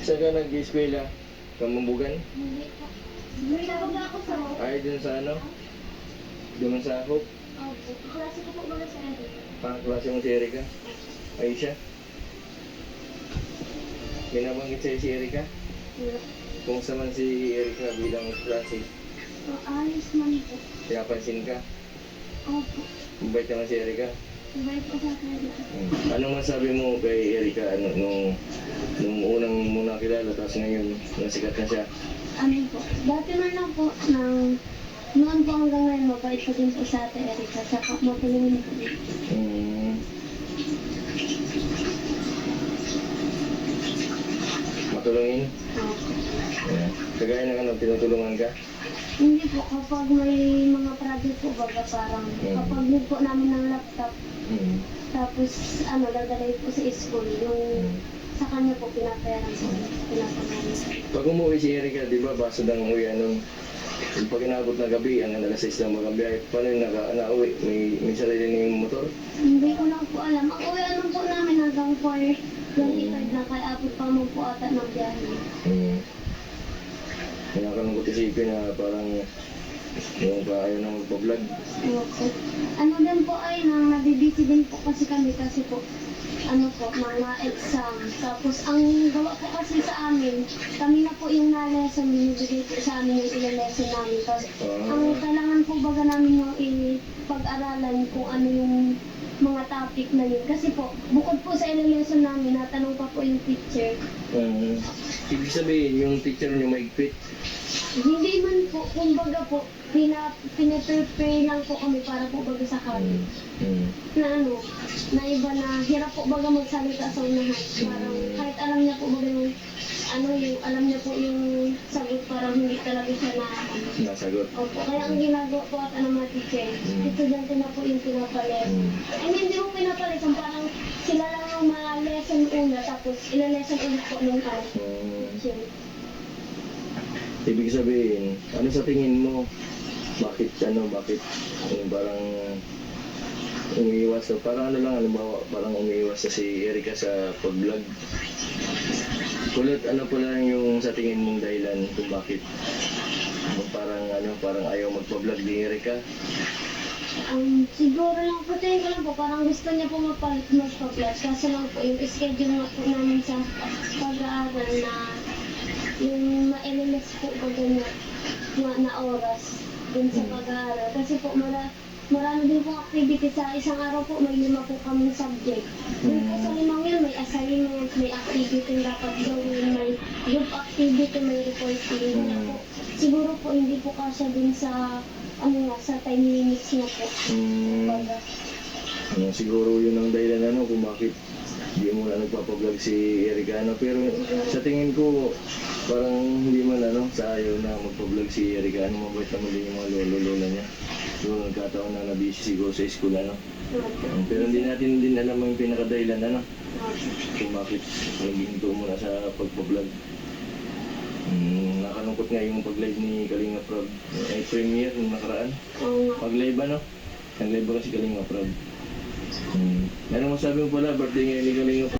Saan ka nag-eskwela? Kamumbugan? Hindi po. Nagtawag ako sa Ay, dun sa ano? Dun sa Hope? Opo. Klase ko po ba sa edit? Parang klase mo si Erika? Ay siya? Binabanggit sa'yo si Erika? Wala. Kung sa man si Erika bilang klase, So, ayos man po. pinapansin ka? Opo. Mabait naman si Erika? Sabay Anong masabi mo kay Erika ano, nung, nung unang muna kilala tapos ngayon nasikat na siya? Ano po? Dati man lang po, nang noon po hanggang ngayon, mabait po din po sa ate Erika. Saka matulungin po. Hmm. Matulungin? Opo. Yeah. Kagaya ng ano, tinutulungan ka? Hindi po, kapag may mga project po baga parang Mm. kapag need po namin ng laptop, Hmm. tapos ano, dadalay po sa school, yung sa kanya po pinaperang po, pinapanamin. Pag umuwi si Erika, di ba, baso ng uwi, anong, yung pag inabot na gabi, ang alas 6 lang magabiyahe, paano yung naka, nauwi? May, may sarili na yung motor? Hindi ko lang po alam. Ang uwi naman po namin hanggang 4.25 lang kaya abot pa mo po ata ng biyahe. Hmm. Nakakalungkot isipin na parang yung pa ayaw na magpa-vlog. Ano din po ay nang nabibisi din po kasi kami kasi po ano po, mga exam. Tapos ang gawa po kasi sa amin, kami na po yung na-lesson, binibigay po sa amin yung ilan-lesson namin. Tapos Ah. ang kailangan po baga namin yung ipag-aralan kung ano yung mga topic na yun. Kasi po, bukod po sa ilan lesson namin, natanong pa po yung teacher. Um, ibig sabihin, yung teacher niyo maigpit. Hindi man po, kumbaga po, pina, pinaprepare lang po kami para po baga sa kami. Hmm. Na ano, na iba na hirap po baga magsalita sa unahan. Parang kahit alam niya po baga yung, ano yung, alam niya po yung sagot parang hindi talaga siya na ano. Nasagot. Opo, kaya ang ginagawa po ata ng mga teacher, Mm. estudyante na po yung pinapalit. Hmm. I mean, hindi mo pinapalit, ang parang sila lang yung mga lesson una, tapos ilan-lesson ulit po nung ano. Hmm. Ibig sabihin, ano sa tingin mo? Bakit ano, bakit yung parang umiiwas sa parang ano lang halimbawa parang umiiwas na si Erika sa pag-vlog. Kulit ano pala yung sa tingin mong dahilan kung bakit parang ano parang ayaw magpa-vlog ni Erika. Um, siguro lang po, tingin ko lang po, parang gusto niya po magpa-plus. Kaso lang po, yung schedule nga po namin sa pag-aaral na yung ma-LLS po ba ganyan na, na oras dun sa pag-aaral. Kasi po, mara, marami din po activity sa isang araw po, may lima po kaming subject. Dun po sa limang yun, may assignment, may activity na dapat gawin, may group activity, may reporting. Kaya po, siguro po, hindi po kasya dun sa ano nga, sa time limits na po. Hmm, Baga. ano, siguro yun ang dahilan ano kung bakit hindi mo na nagpapablog si Erika ano. Pero sa tingin ko parang hindi man ano sa ayaw na magpa-vlog si Erika ano mabait naman din yung mga lolo-lola niya. So nagkataon na na-busy siguro sa school ano. Um, Pero hindi natin din alam ang pinakadahilan ano kung bakit naghinto mo na sa pagpa-vlog. Hmm, nakalungkot nga yung pag-live ni Kalinga Prab. Ay premiere nung nakaraan. Pag-live ano? Nag-live ba kasi Kalinga Prab? Hmm. Ano masabi mo pala, birthday ngayon ni Kalinga Prab?